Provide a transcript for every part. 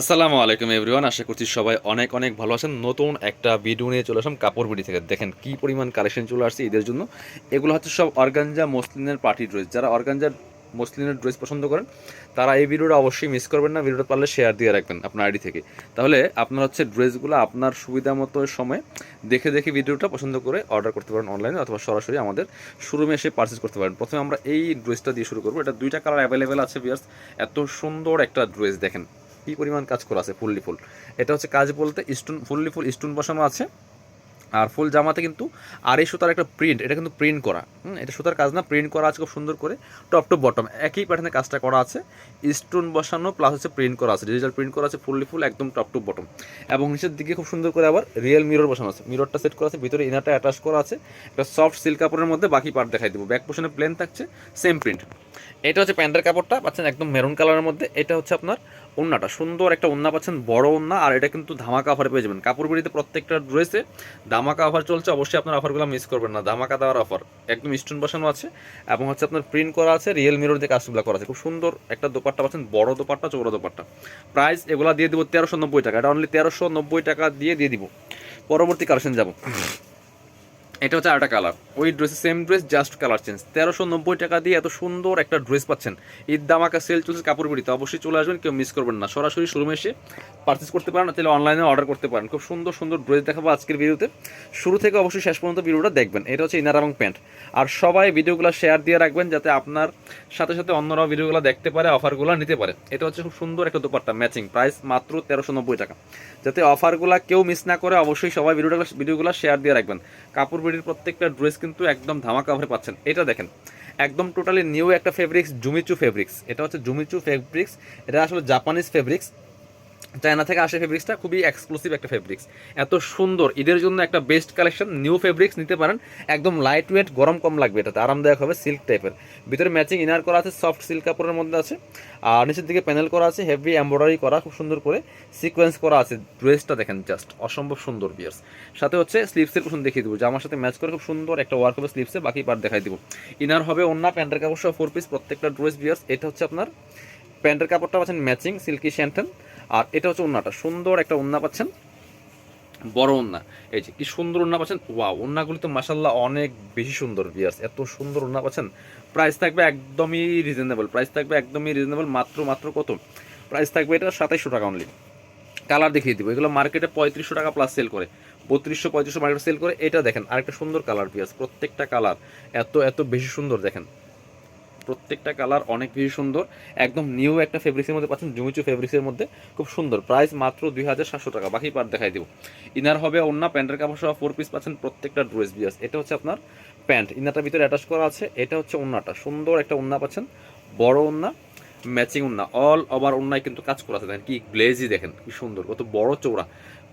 আসসালামু আলাইকুম এভরিওয়ান, আশা করছি সবাই অনেক অনেক ভালো আছেন। নতুন একটা ভিডিও নিয়ে চলে আসলাম কাপড় বিড়ি থেকে। দেখেন কি পরিমাণ কালেকশন চলে আসছে ঈদের জন্য। এগুলো হচ্ছে সব অর্গানজা মসলিনের পার্টি ড্রেস যারা অর্গানজার মসলিনের ড্রেস পছন্দ করেন, তারা এই ভিডিওটা অবশ্যই মিস করবেন না। ভিডিওটা পারলে শেয়ার দিয়ে রাখবেন আপনার আইডি থেকে। তাহলে আপনার হচ্ছে ড্রেসগুলো আপনার সুবিধা মতো সময় দেখে দেখে ভিডিওটা পছন্দ করে অর্ডার করতে পারেন অনলাইনে অথবা সরাসরি আমাদের শোরুমে এসে পারচেস করতে পারেন। প্রথমে আমরা এই ড্রেসটা দিয়ে শুরু করব। এটা দুইটা কালার অ্যাভেলেবেল আছে বিয়ার্স এত সুন্দর একটা ড্রেস দেখেন। কি পরিমাণ কাজ করা আছে ফুললি ফুল? এটা হচ্ছে কাজ বলতে স্টোন, ফুললি ফুল স্টোন বসানো আছে। আর ফুল জামাতে কিন্তু আর এই সুতার একটা প্রিন্ট এটা কিন্তু প্রিন্ট করা। হুম, এটা সুতার কাজ না প্রিন্ট করা আছে খুব সুন্দর করে টপ টু বটম একই প্যাটার্নে কাজটা করা আছে। স্টোন বসানো প্লাস হচ্ছে প্রিন্ট করা আছে ডিজিটাল প্রিন্ট করা আছে, ফুললি ফুল একদম টপ টু বটম এবং নিচের দিকে খুব সুন্দর করে আবার রিয়েল মিরর বসানো আছে। মিররটা সেট করা আছে, ভিতরে ইনারটা অ্যাটাচ করা আছে। একটা সফট সিল্ক কাপড়ের মধ্যে বাকি পার্ট দেখাই দেবো। ব্যাক পোর্শনে প্লেন থাকছে সেম প্রিন্ট এটা হচ্ছে প্যান্টের কাপড়টা, পাচ্ছেন একদম মেরুন কালারের মধ্যে। এটা হচ্ছে আপনার ওন্নাটা, সুন্দর একটা ওন্না পাচ্ছেন, বড় ওন্না, আর এটা কিন্তু ধামাকা অফারে পেয়ে যাবেন। কাপড় প্রত্যেকটা ড্রেসে ধামাকা অফার চলছে, অবশ্যই আপনার অফারগুলো মিস করবেন না। ধামাকা দেওয়ার অফার একদম স্টোন বসানো আছে, এবং হচ্ছে আপনার প্রিন্ট করা আছে রিয়েল মিরর দিয়ে কাজগুলো করা আছে। খুব সুন্দর একটা দোপাট্টা পাচ্ছেন, বড় দোপাট্টা চৌড়া দোপাট্টা। প্রাইস এগুলো দিয়ে দিব তেরোশো নব্বই টাকা, এটা অনলি তেরোশো নব্বই টাকা দিয়ে দিয়ে দিব। পরবর্তী কালেকশন যাব। এটা হচ্ছে আরেকটা কালার ওই ড্রেসে same dress just colour change তেরোশো নব্বই টাকা দিয়ে এত সুন্দর একটা ড্রেস পাচ্ছেন। ঈদ দামাকা সেল চলছে কাপড় বিড়িতে। অবশ্যই চলে আসবেন, কেউ মিস করবেন না। সরাসরি শোরুমে এসে পারচেস করতে পারেন, তাহলে অনলাইনে অর্ডার করতে পারেন। খুব সুন্দর সুন্দর ড্রেস দেখাবো আজকের ভিডিওতে। শুরু থেকে অবশ্যই শেষ পর্যন্ত ভিডিওটা দেখবেন। এটা হচ্ছে ইনার এবং প্যান্ট আর সবাই ভিডিওগুলো শেয়ার দিয়ে রাখবেন, যাতে আপনার সাথে সাথে অন্যরাও ভিডিওগুলো দেখতে পারে অফারগুলো নিতে পারে। এটা হচ্ছে খুব সুন্দর একটা দোপাট্টা ম্যাচিং প্রাইস মাত্র তেরোশো নব্বই টাকা। যাতে অফারগুলো কেউ মিস না করে, অবশ্যই সবাই ভিডিওটা ভিডিওগুলো শেয়ার দিয়ে রাখবেন। কাপড় বিড়ির প্রত্যেকটা ড্রেস কিন্তু একদম ধামাকা ভরে পাচ্ছেন। এটা দেখেন, একদম টোটালি নিউ একটা ফেব্রিক্স জুমিচু ফেব্রিক্স এটা হচ্ছে জুমিচু ফেব্রিক্স এটা আসলে জাপানিজ ফেব্রিক্স চায়না থেকে আসে ফেব্রিক্সটা খুবই এক্সক্লুসিভ একটা ফেব্রিক্স এত সুন্দর, ঈদের জন্য একটা বেস্ট কালেকশন নিউ ফেব্রিক্স নিতে পারেন। একদম লাইট ওয়েট গরম কম লাগবে এটাতে, আরামদায়ক হবে সিল্ক টাইপের ভিতরে ম্যাচিং ইনার করা আছে সফট সিল্ক কাপড়ের মধ্যে আছে। আর নিচের দিকে প্যানেল করা আছে হেভি এমব্রয়ডারি করা, খুব সুন্দর করে সিকোয়েন্স করা আছে ড্রেসটা দেখেন জাস্ট অসম্ভব সুন্দর বিয়ার্স সাথে হচ্ছে স্লিপসের কুশন দেখিয়ে দেবো জামার সাথে ম্যাচ করে খুব সুন্দর একটা ওয়ার্ক হবে স্লিপসে বাকি পার্ট দেখাই দেবো। ইনার হবে অন্য প্যান্টের কাপড় সহ ফোর পিস প্রত্যেকটা ড্রেস বিয়ার্স এটা হচ্ছে আপনার, প্যান্টের কাপড়টা পাচ্ছেন ম্যাচিং সিল্কি শ্যান্টেন আর এটা হচ্ছে ওন্নাটা সুন্দর একটা ওন্না পাচ্ছেন। বড় ওন্না এই যে, কি সুন্দর ওন্না পাচ্ছেন? ওয়া ওন্নাগুলি তো মাসাল্লাহ অনেক বেশি সুন্দর বিয়ার্স এত সুন্দর ওন্না পাচ্ছেন। প্রাইস থাকবে একদমই রিজনেবল প্রাইস থাকবে একদমই রিজনেবল মাত্র মাত্র কত? প্রাইস থাকবে এটা সাতাইশশো টাকা অনলি কালার দেখিয়ে দিব। এগুলো মার্কেটে পঁয়ত্রিশশো টাকা প্লাস সেল করে। বত্রিশশো, পঁয়ত্রিশশো মার্কেটে সেল করে। এটা দেখেন, আরেকটা সুন্দর কালার পিয়াস প্রত্যেকটা কালার এত এত বেশি সুন্দর, দেখেন। প্রত্যেকটা কালার অনেক বেশি সুন্দর। একদম নিউ একটা ফেব্রিক্সের মধ্যে পাচ্ছেন, জুমিচু ফেব্রিক্সের মধ্যে। খুব সুন্দর। প্রাইস মাত্র দুই হাজার সাতশো টাকা। বাকি পার দেখাই দিব। ইনার হবে অন্য প্যান্টের কাপড় সহ ফোর পিস পাচ্ছেন প্রত্যেকটা ড্রেস বিয়াস। এটা হচ্ছে আপনার প্যান্ট ইনারটার ভিতরে অ্যাটাচ করা আছে। এটা হচ্ছে ওন্নাটা সুন্দর একটা ওন্না পাচ্ছেন। বড় ওন্না ম্যাচিং ওন্না অল ওভার ওন্নায় কিন্তু কাজ করা আছে। দেখেন কি গ্লেজি দেখেন, কি সুন্দর। কত বড় চৌড়া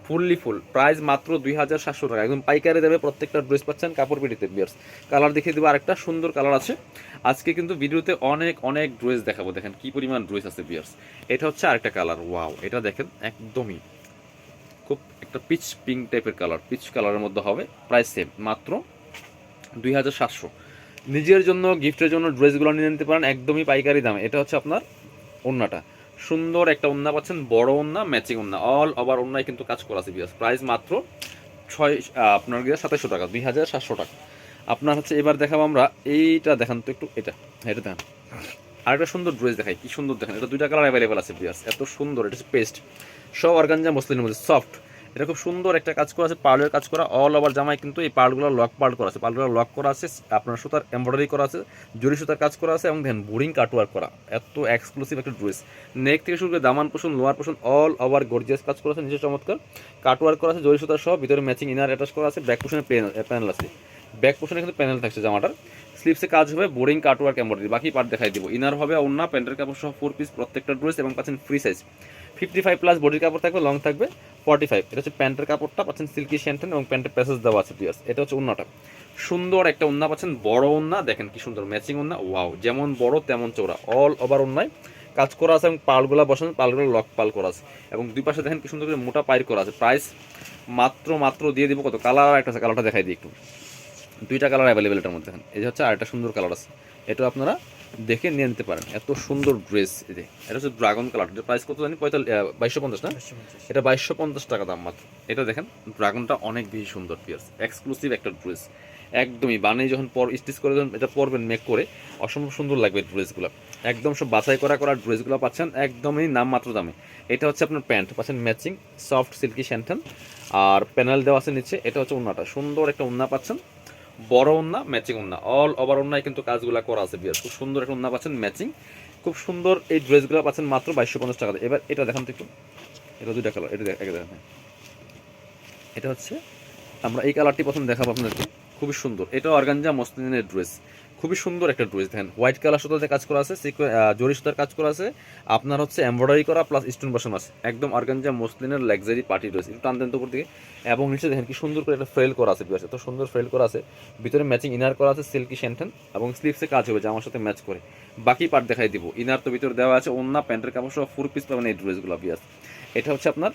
ফুললি ফুল। প্রাইস মাত্র দুই হাজার সাতশো টাকা। একদম পাইকারি দেবে প্রত্যেকটা ড্রেস পাচ্ছেন কাপড় পিটিতে বিয়ার্স কালার দেখিয়ে দেবো আরেকটা, সুন্দর কালার আছে। আজকে কিন্তু ভিডিওতে অনেক অনেক ড্রেস দেখাবো। দেখেন কি পরিমাণ ড্রেস আছে বিয়ার্স এটা হচ্ছে আরেকটা কালার ওয়াও এটা দেখেন একদমই খুব একটা পিচ পিঙ্ক টাইপের কালার পিচ কালারের মধ্যে হবে। প্রাইস সেম মাত্র দুই হাজার সাতশো। নিজের জন্য গিফটের জন্য ড্রেসগুলো নিয়ে নিতে পারেন, একদমই পাইকারি দামে। এটা হচ্ছে আপনার ওন্নাটা সুন্দর একটা ওন্না পাচ্ছেন, বড় ওন্না ম্যাচিং ওন্না অল ওভার ওন্নায় কিন্তু কাজ করা আছে বিয়াস প্রাইস মাত্র ছয় আপনার গিয়ে সাতাশশো টাকা, দুই হাজার সাতশো টাকা। আপনার হচ্ছে এবার দেখাবো আমরা, এইটা দেখান তো একটু, এটা এটা দেখান। আরেকটা সুন্দর ড্রেস দেখাই, কি সুন্দর দেখেন। এটা দুইটা কালার অ্যাভেলেবেল আছে বিয়াস এত সুন্দর, এটা পেস্ট সব অর্গানজা মসলিনের মধ্যে সফট এটা খুব সুন্দর একটা কাজ করা আছে, পার্লের কাজ করা অল ওভার জামায় কিন্তু এই পার্লগুলো লক পার্ল করা আছে। পার্লগুলো লক করা আছে, আপনার সুতার এমব্রয়ডারি করা আছে জরি সুতার কাজ করা আছে, এবং দেখেন বোরিং কাটওয়ার্ক করা। এত এক্সক্লুসিভ একটা ড্রেস নেক থেকে শুরু করে দামান পোষণ লোয়ার পোষণ অল ওভার গর্জিয়াস কাজ করা আছে নিচে চমৎকার। কাটওয়ার্ক করা আছে জরি সুতার সহ ভিতরে ম্যাচিং ইনার অ্যাটাচ করা আছে ব্যাক পোষণে প্যানেল আছে। ব্যাক পোষণে কিন্তু প্যানেল থাকছে জামাটার। স্লিপসে কাজ হবে বোরিং কাটওয়ার্ক এমব্রয়ডারি বাকি পার্ট দেখাই দিব। ইনার হবে অন্য প্যান্টের কাপড় সহ ফোর পিস প্রত্যেকটা ড্রেস এবং পাচ্ছেন free size fifty five plus বডির কাপড় থাকবে লং থাকবে। ফর্টি ফাইভ এটা হচ্ছে প্যান্টের কাপড়টা, পাচ্ছেন সিল্কি শ্যান্টেন এবং প্যান্টের প্যাসেজ দেওয়া আছে পিয়াস এটা হচ্ছে উন্নাটা। সুন্দর একটা উন্না পাচ্ছেন, বড় উন্না। দেখেন কি সুন্দর ম্যাচিং উন্না। ওয়াও যেমন বড়, তেমন চৌড়া অল ওভার উন্নায়। কাজ করা আছে এবং পালগুলা বসানো পালগুলো লক পাল করা আছে। এবং দুই পাশে দেখেন কি সুন্দর করে মোটা পাইর করা আছে। প্রাইস মাত্র মাত্র দিয়ে দিব কত? কালার একটা আছে কালারটা দেখাই দিই একটু। দুইটা কালার অ্যাভেলেবেল এটার মধ্যে। দেখেন এই হচ্ছে আরেকটা সুন্দর কালার আছে। এটা আপনারা দেখে নিয়ে নিতে পারেন। এত সুন্দর ড্রেস এতে এটা হচ্ছে ড্রাগন কালার। এটা প্রাইস কত জানি? পঁয়তাল্লিশ বাইশশো পঞ্চাশ না? এটা বাইশশো পঞ্চাশ টাকা দাম মাত্র। এটা দেখেন ড্রাগনটা অনেক বেশি সুন্দর পিয়ার্স এক্সক্লুসিভ একটা ড্রেস। একদমই বানিয়ে যখন পর স্টিচ করে যখন এটা পরবেন মেক করে অসম্ভব সুন্দর লাগবে ড্রেসগুলো। একদম সব বাছাই করা করা ড্রেসগুলো পাচ্ছেন একদমই নামমাত্র দামে। এটা হচ্ছে আপনার প্যান্ট পাচ্ছেন ম্যাচিং সফট সিল্কি শ্যান্টান আর প্যানেল দেওয়া আছে নিচে এটা হচ্ছে উন্নাটা সুন্দর একটা উন্না পাচ্ছেন। বড় উন্না ম্যাচিং উন্না। অল ওভার উন্নায় কিন্তু কাজগুলো করা আছে বিয়ার খুব সুন্দর একটা উন্না পাচ্ছেন ম্যাচিং খুব সুন্দর এই ড্রেসগুলো পাচ্ছেন মাত্র বাইশশো পঞ্চাশ টাকা এবার এটা দেখান একটু। এটা দুইটা কালার এটা এক দেখেন হ্যাঁ। এটা হচ্ছে, আমরা এই কালারটি প্রথম দেখাবো আপনাদেরকে। খুবই সুন্দর। এটা অর্গানজা মসলিনের ড্রেস খুবই সুন্দর একটা ড্রেস, দেখেন। হোয়াইট কালার সুতাতে কাজ করা আছে জরি সুতার কাজ করা আছে। আপনার হচ্ছে এমব্রয়ডারি করা প্লাস স্টোন বসানো আছে। একদম অর্গানজা মসলিনের লাক্সারি পার্টি ড্রেস একটু টান তো দিকে। এবং নিচে দেখেন কি সুন্দর করে একটা ফ্রেল করা আছে বিয়াস এত সুন্দর ফ্রেল করা আছে। ভিতরে ম্যাচিং ইনার করা আছে সিল্কি শ্যান্টেন এবং স্লিভসে কাজ হবে আমার সাথে ম্যাচ করে। বাকি পার্ট দেখাই দিব। ইনার তো ভিতরে দেওয়া আছে অন্য প্যান্টের কাপড় সহ ফুল পিস পাবেন এই ড্রেসগুলো বিয়াস এটা হচ্ছে আপনার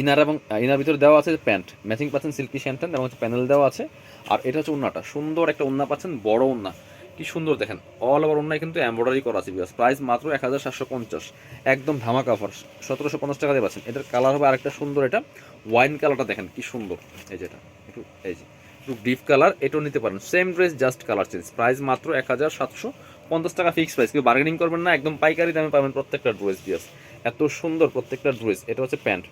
ইনার এবং ইনার ভিতরে দেওয়া আছে প্যান্ট ম্যাচিং পাচ্ছেন সিল্কি শ্যান্টেন এবং হচ্ছে প্যানেল দেওয়া আছে। আর এটা হচ্ছে উন্নাটা সুন্দর একটা উন্না পাচ্ছেন, বড় উন্না কি সুন্দর দেখেন অল ওভার উন্নায় কিন্তু এমব্রয়ডারি করা আছে বিকজ প্রাইস মাত্র এক হাজার সাতশো পঞ্চাশ। একদম ধামাকা অফার সতেরোশো পঞ্চাশ টাকা দিয়ে পাচ্ছেন। এটার কালার হবে আরেকটা সুন্দর এটা। ওয়াইন কালারটা দেখেন, কি সুন্দর। এই যেটা একটু, এই যে, একটু ডিপ কালার এটাও নিতে পারেন। Same dress just colour change price মাত্র এক হাজার সাতশো পঞ্চাশ টাকা ফিক্স প্রাইস কেউ বার্গেনিং করবেন না, একদম পাইকারি দামে পাবেন প্রত্যেকটা ড্রেস বিয়াস এত সুন্দর প্রত্যেকটা ড্রেস এটা হচ্ছে প্যান্ট।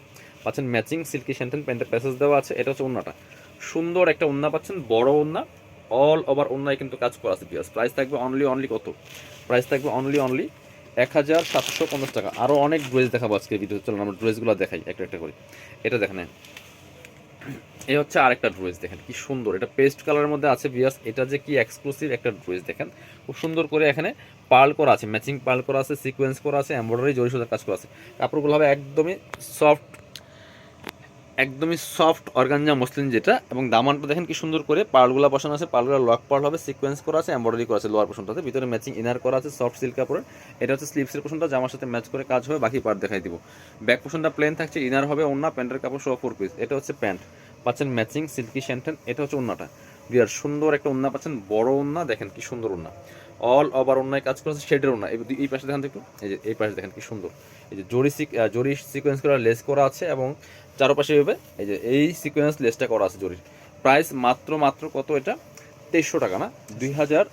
পাচ্ছেন ম্যাচিং সিল্কি শ্যান্টেন প্যান্টের প্যাসেজ দেওয়া আছে। এটা হচ্ছে ওন্নাটা। সুন্দর একটা ওন্না পাচ্ছেন, বড় ওন্না অল ওভার ওন্নায় কিন্তু কাজ করা আছে পিয়াস প্রাইস থাকবে অনলি অনলি কত? প্রাইস থাকবে অনলি অনলি এক হাজার সাতশো পঞ্চাশ টাকা। আরও অনেক ড্রেস দেখাবো আজকে ভিডিও চলুন আমরা ড্রেসগুলো দেখাই, একটা একটা করে। এটা দেখেন। এই হচ্ছে আরেকটা ড্রেস দেখেন কি সুন্দর। এটা পেস্ট কালারের মধ্যে আছে বিয়াস এটা যে কি এক্সক্লুসিভ একটা ড্রেস দেখেন। খুব সুন্দর করে এখানে পার্ল করা আছে ম্যাচিং পার্ল করা আছে সিকোয়েন্স করা আছে এমব্রয়ডারি জরি সুতার কাজ করা আছে। কাপড়গুলো হবে একদমই সফট একদমই সফট অর্গানজা মসলিন যেটা, এবং দামানটা দেখেন কি সুন্দর করে পার্লগুলো বসানো আছে পার্লগুলো লক পার্ল হবে সিকোয়েন্স করা আছে এমব্রয়ডারি করা আছে লোয়ার পোর্শনটাতে ভিতরে ম্যাচিং ইনার করা আছে সফট সিল্ক কাপড়ের। এটা হচ্ছে স্লিভসের পোর্শনটা জামার সাথে ম্যাচ করে কাজ হবে, বাকি পার্ট দেখাই দিব। ব্যাক পোর্শনটা প্লেন থাকছে ইনার হবে অন্য প্যান্টের কাপড় সহ ফোর পিস এটা হচ্ছে প্যান্ট। পাচ্ছেন ম্যাচিং সিল্কি শ্যান্টেন এটা হচ্ছে ওন্নাটা বিয়ার সুন্দর একটা ওন্না পাচ্ছেন, বড় ওন্না দেখেন কি সুন্দর ওন্না অল ওভার অন্যায় কাজ করেছে শেডের ওন্না এই পাশে দেখেন একটু। এই যে, এই পাশে দেখেন কি সুন্দর। এই যে জরি জরি সিকোয়েন্স করা লেস করা আছে এবং চারপাশে হবে এই যে এই সিকোয়েন্স লেসটা করা আছে জরির। প্রাইস মাত্র মাত্র কত এটা? তেইশশো টাকা না? দুই হাজার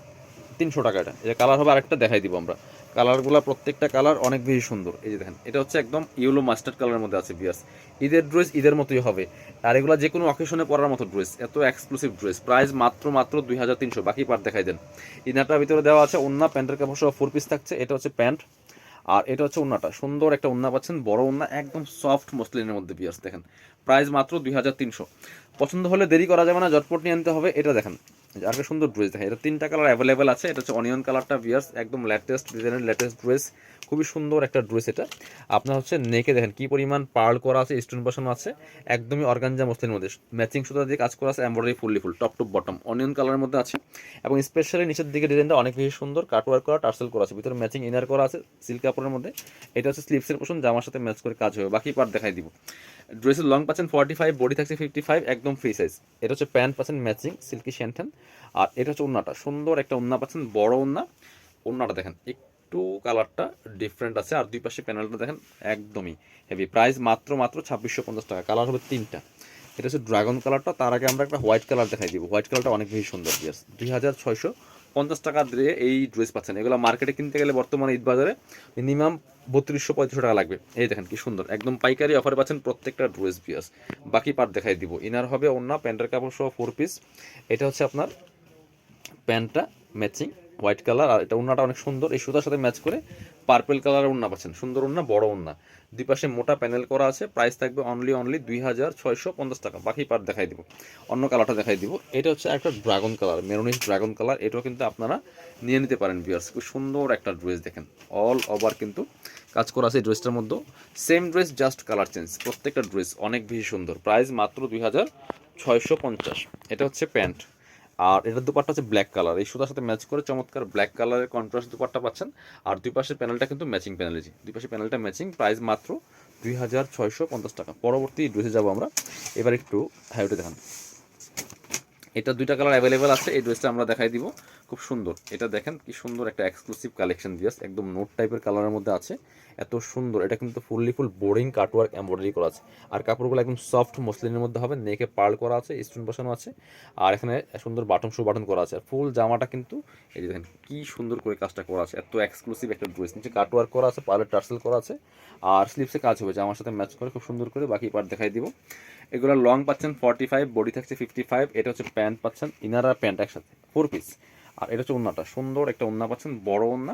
তিনশো টাকা এটা। যে কালার হবে আরেকটা দেখাই দিব আমরা। কালারগুলো প্রত্যেকটা কালার অনেক বেশি সুন্দর। এই যে দেখেন, এটা হচ্ছে একদম ইয়েলো মাস্টার্ড কালারের মধ্যে আছে বিয়াস ঈদের ড্রেস ঈদের মতোই হবে। আর এগুলো যে কোনো অকেশনে পরার মতো ড্রেস এত এক্সক্লুসিভ ড্রেস প্রাইস মাত্র মাত্র দুই হাজার তিনশো। বাকি পার্ট দেখাই দেন। ইনারটার ভিতরে দেওয়া আছে অন্য প্যান্টের কাপড় সহ ফোর পিস থাকছে। এটা হচ্ছে প্যান্ট। আর এটা হচ্ছে উন্নাটা। সুন্দর একটা উন্না পাচ্ছেন, বড় উন্না, একদম সফট মসলিনের মধ্যে পিয়ার্স দেখেন। প্রাইস মাত্র দুই হাজার তিনশো। পছন্দ হলে দেরি করা যাবে না জটপট নিয়ে আনতে হবে, এটা দেখেন। আরেকটা সুন্দর ড্রেস দেখেন, এটা তিনটা কালার অ্যাভেলেবেল আছে, এটা হচ্ছে অনিয়ন কালারটা বিয়ার্স একদম লেটেস্ট ডিজাইনের লেটেস্ট ড্রেস খুবই সুন্দর একটা ড্রেস এটা। আপনার হচ্ছে নেকে দেখেন, কি পরিমাণ পার্ল করা আছে স্টোন বসানো আছে, একদমই অর্গানজা মসলিনের মধ্যে। ম্যাচিং সুতা দিয়ে কাজ করা আছে embroidery fully full top top bottom onion কালারের মধ্যে আছে। এবং স্পেশালি নিচের দিকে ডিজাইনটা অনেক বেশি সুন্দর কাটওয়ার্ক করা টার্সেল করা আছে, ভিতরে ম্যাচিং ইনার করা আছে সিল্ক কাপড়ের মধ্যে। এটা হচ্ছে স্লিপসের পোষণ জামার সাথে ম্যাচ করে কাজ হবে। বাকি পার্ট দেখাই দিব। ড্রেসের লং পাচ্ছেন ফর্টি ফাইভ বডি থাকছে ফিফটি ফাইভ একদম ফ্রি সাইজ এটা হচ্ছে প্যান্ট পাচ্ছেন ম্যাচিং সিল্কি শ্যান্টেন আর এটা হচ্ছে ওন্নাটা সুন্দর একটা ওন্না পাচ্ছেন, বড় ওন্না ওন্নাটা দেখেন, একটু কালারটা ডিফারেন্ট আছে, আর দুই পাশে প্যানেলটা দেখেন, একদমই হেভি প্রাইস মাত্র মাত্র ছাব্বিশশো পঞ্চাশ টাকা কালার হবে তিনটা। এটা হচ্ছে ড্রাগন কালারটা তার আগে আমরা একটা হোয়াইট কালার দেখাই দিব। হোয়াইট কালারটা অনেক বেশি সুন্দর দুই হাজার ছয়শো পঞ্চাশ টাকা দিয়ে এই ড্রেস পাচ্ছেন। এগুলো মার্কেটে কিনতে গেলে বর্তমানে ঈদ বাজারে মিনিমাম বত্রিশশো, পঁয়ত্রিশশো টাকা লাগবে। এই দেখেন কি সুন্দর, একদম পাইকারি অফারে পাচ্ছেন প্রত্যেকটা ড্রেস বিয়াস বাকি পার্ট দেখাই দিব। ইনার হবে অন্য প্যান্টের কাপড় সহ ফোর পিস এটা হচ্ছে আপনার প্যান্টটা ম্যাচিং হোয়াইট কালার, আর এটা উন্নাটা অনেক সুন্দর। এই সুতার সাথে ম্যাচ করে পার্পেল কালারের উন্না পাচ্ছেন। সুন্দর উন্না, বড় উন্না। দুই পাশে মোটা প্যানেল করা আছে। প্রাইস থাকবে অনলি অনলি দুই হাজার ছয়শো পঞ্চাশ টাকা। বাকি পার্ট দেখাই দিব। অন্য কালারটা দেখাই দিব। এটা হচ্ছে একটা ড্রাগন কালার মেরুনিস ড্রাগন কালার এটাও কিন্তু আপনারা নিয়ে নিতে পারেন বিয়ার্স খুব সুন্দর একটা ড্রেস দেখেন। অল ওভার কিন্তু কাজ করা আছে ড্রেসটার মধ্যে same dress just colour change প্রত্যেকটা ড্রেস অনেক বেশি সুন্দর। প্রাইস মাত্র দুই হাজার ছয়শো পঞ্চাশ। এটা হচ্ছে প্যান্ট। আর এটার দুপাট্টা হচ্ছে ব্ল্যাক কালার এই সুতার সাথে ম্যাচ করে চমৎকার ব্ল্যাক কালারের কন্ট্রাস্ট দুপাট্টা পাচ্ছেন। আর দুই পাশের প্যানেলটা কিন্তু ম্যাচিং প্যানেলজি দুই পাশের প্যানেলটা ম্যাচিং প্রাইস মাত্র দুই হাজার ছয়শো পঞ্চাশ টাকা। পরবর্তী ড্রেসে যাব আমরা। এবার একটু হাইওটে দেখান। এটা দুইটা কালার অ্যাভেলেবেল আছে, এই ড্রেসটা আমরা দেখাই দিব। খুব সুন্দর। এটা দেখেন কি সুন্দর একটা এক্সক্লুসিভ কালেকশন দিয়েছে একদম নোট টাইপের কালারের মধ্যে আছে। এত সুন্দর। এটা কিন্তু fully full boring cutwork embroidery করা আছে। আর কাপড়গুলো একদম সফট মসলিনের মধ্যে হবে। নেকে পার্ল করা আছে স্টোন বসানো আছে। আর এখানে সুন্দর বাটন শু বাটন করা আছে। আর ফুল জামাটা কিন্তু এই দেখেন কি সুন্দর করে কাজটা করা আছে। এত এক্সক্লুসিভ একটা ড্রেস নিচে কাটওয়ার্ক করা আছে পার্লের টার্সেল করা আছে। আর স্লিপসে কাজ হবে। জামার সাথে ম্যাচ করে খুব সুন্দর করে বাকি পার্ট দেখাই দিব। এগুলো লং পাচ্ছেন ফর্টি ফাইভ বডি থাকছে ফিফটি ফাইভ এটা হচ্ছে প্যান্ট পাচ্ছেন ইনার আর প্যান্ট একসাথে। ফোর পিস আর এটা হচ্ছে ওন্নাটা। সুন্দর একটা ওন্না পাচ্ছেন বড় ওন্না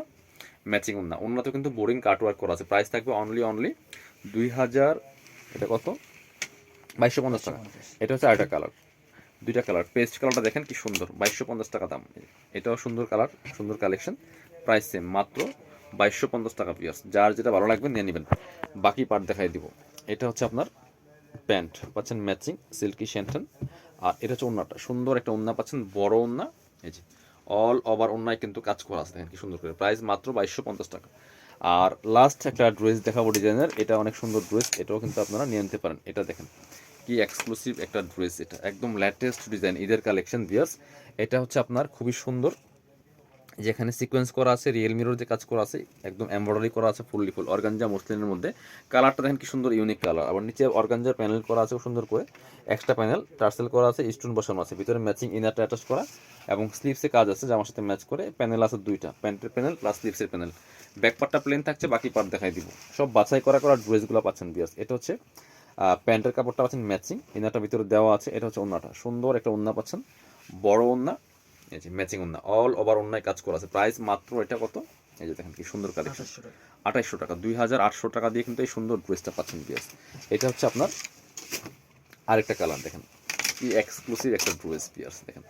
ম্যাচিং ওন্না। ওন্নাতেও কিন্তু বোরিং কাটওয়ার্ক করা আছে। প্রাইস থাকবে অনলি অনলি দুই হাজার এটা কত? বাইশশো পঞ্চাশ টাকা। এটা হচ্ছে আরেকটা কালার। দুইটা কালার। পেস্ট কালারটা দেখেন কি সুন্দর। বাইশশো পঞ্চাশ টাকা দাম। এটাও সুন্দর কালার সুন্দর কালেকশন। প্রাইস সেম মাত্র বাইশশো পঞ্চাশ টাকা পিয়ার্স যার যেটা ভালো লাগবে নিয়ে নেবেন। বাকি পার্ট দেখাই দিব। এটা হচ্ছে আপনার প্যান্ট। পাচ্ছেন ম্যাচিং সিল্কি শ্যান্টন আর এটা হচ্ছে ওন্নাটা। সুন্দর একটা ওন্না পাচ্ছেন বড় ওন্না। এই যে অল ওভার অন্যায় কিন্তু কাজ করা আছে। দেখেন কি সুন্দর করে। প্রাইস মাত্র বাইশশো পঞ্চাশ টাকা। আর লাস্ট একটা ড্রেস দেখাবো ডিজাইনের এটা অনেক সুন্দর ড্রেস এটাও কিন্তু আপনারা নিয়ে নিতে পারেন। এটা দেখেন, কি এক্সক্লুসিভ একটা ড্রেস এটা। একদম লেটেস্ট ডিজাইন ঈদের কালেকশন বিয়ার্স এটা হচ্ছে আপনার খুবই সুন্দর যেখানে সিকোয়েন্স করা আছে রিয়েল মিরর যে কাজ করা আছে, একদম এমব্রয়ডারি করা আছে ফুললি ফুল অর্গানজা মসলিনের মধ্যে। কালারটা দেখেন কি সুন্দর ইউনিক কালার আবার নিচে অর্গানজার প্যানেল করা আছে সুন্দর করে। এক্সট্রা প্যানেল টার্সেল করা আছে স্টোন বসানো আছে। ভিতরে ম্যাচিং ইনারটা অ্যাটাচ করা এবং স্লিভসে কাজ আছে জামার সাথে ম্যাচ করে প্যানেল আছে দুইটা প্যান্টের প্যানেল প্লাস স্লিভসের প্যানেল ব্যাক পার্টটা প্লেন থাকছে, বাকি পার্ট দেখাই দিব। সব বাছাই করা করা ড্রেসগুলো পাচ্ছেন বিয়ার্স এটা হচ্ছে প্যান্টের কাপড়টা পাচ্ছেন ম্যাচিং ইনারটা ভিতরে দেওয়া আছে, এটা হচ্ছে ওন্নাটা। সুন্দর একটা ওন্না পাচ্ছেন। বড় ওন্না এই যে ম্যাচিং ওন্না অল ওভার ওন্নায় কাজ করা আছে। প্রাইস মাত্র এটা কত? এই যে দেখেন কি সুন্দর কালেকশন। আঠাইশশো টাকা। দুই হাজার আটশো টাকা দিয়ে কিন্তু এই সুন্দর ড্রেসটা পাচ্ছেন বিয়াস এটা হচ্ছে আপনার আরেকটা কালার দেখেন। কি এক্সক্লুসিভ একটা ড্রেস বিয়ার্স দেখেন।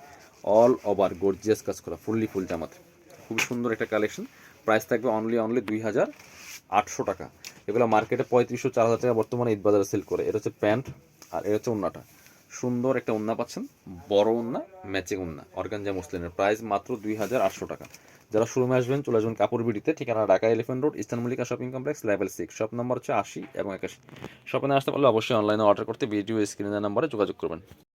অল ওভার গর্জিয়াস কাজ করা ফুললি ফুল জামাতে খুবই সুন্দর একটা কালেকশন প্রাইস থাকবে অনলি অনলি দুই হাজার আটশো টাকা। এগুলো মার্কেটে পঁয়ত্রিশশো চার হাজার টাকা বর্তমানে ঈদ বাজারে সেল করে। এটা হচ্ছে প্যান্ট আর এটা হচ্ছে ওন্নাটা। সুন্দর একটা উন্না পাচ্ছেন। বড় উন্না, ম্যাচিং উন্না। অর্গানজা মুসলিনের প্রাইস মাত্র দুই হাজার আটশো টাকা। যারা শোরুমে আসবেন, চলে আসবেন কাপড় বিডিতে, ঠিকানা Dhaka elephant road ইস্তান Mallika shopping complex level six shop number হচ্ছে আশি এবং একাশি। শপিং আসতে পারলে অবশ্যই অনলাইনে অর্ডার করতে ভিডিও স্ক্রিনের নাম্বারে যোগাযোগ করবেন।